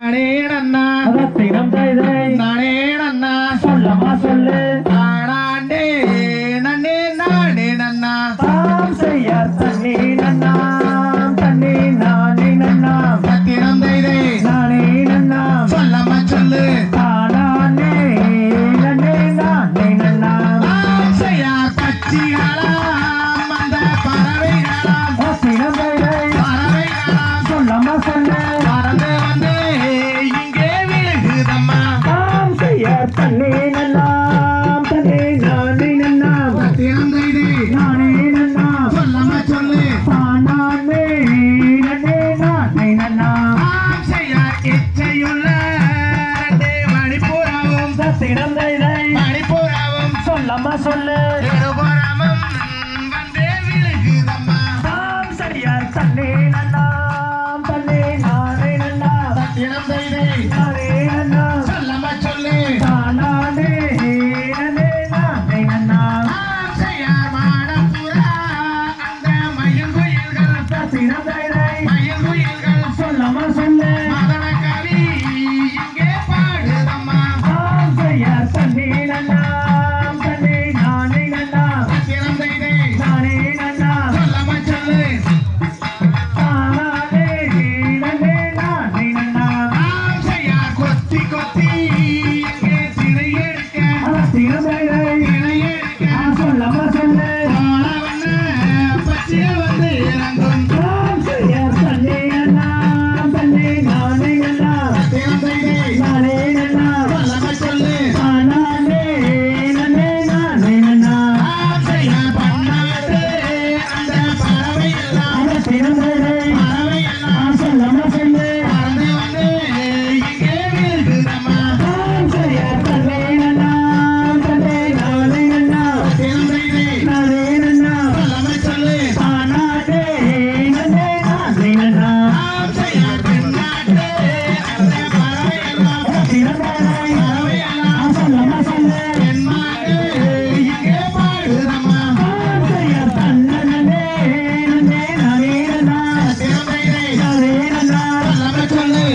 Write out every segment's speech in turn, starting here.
நானே நன்னா ரத்தினம் தாய். தாய் நானே நன்னா சொல்லமா சொல்லு. அம்மா சொல்லு. சரியா தண்ணே நன்னா தண்ணே நானே நன்னா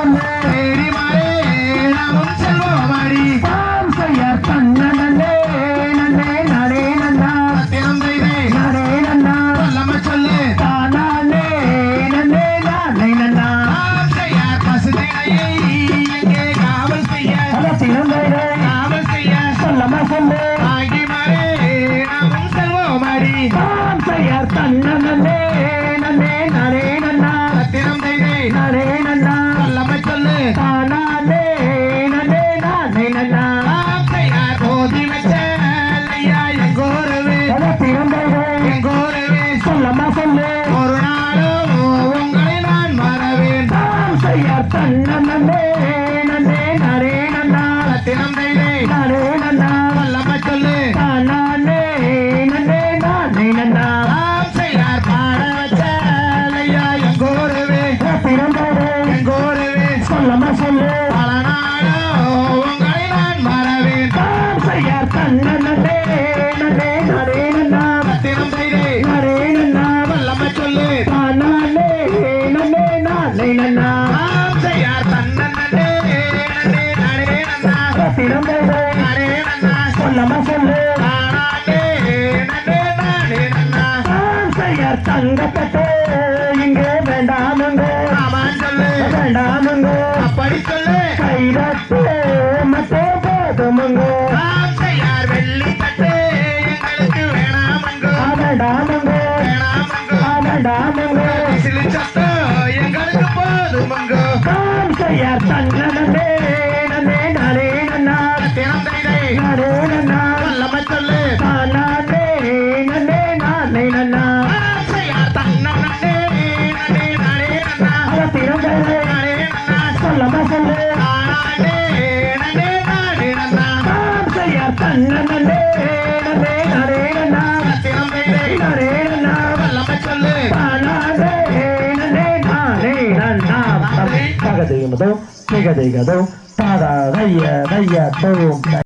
சொன்னேரி மலை சொல்லம்மா சொல்லு ஒரு நாளும் உங்களை நான் மறவேன் செய்ய தன்ன நன்னே நன்னே நரே நன்னா ரத்தினம் தெய்வே நரே நன்னா வல்லம்மா சொல்லு நானே நன்னே நானே நன்னா செய்யார் பாட வச்ச ஐயா எங்கோருவே பிறந்தோரே எங்கோருவே சொல்லம்மா சொல்லு தங்கப்பட்டே இங்கே வேண்டாமுங்க. வேண்டாமுங்க. அப்படி சொல்லு. கைதட்டே மட்டே போதுமுங்க. வெள்ளி தட்டே எங்களுக்கு வேணாமுங்க. வேண்டாமுங்க. வேண்டாமுங்க. எங்களுக்கு போதுமுங்க. தங்கமே நன்னே நானே நன்னா நானே நன்னா கதை முதல் மிக கதை தாதா தைய தைய தோம்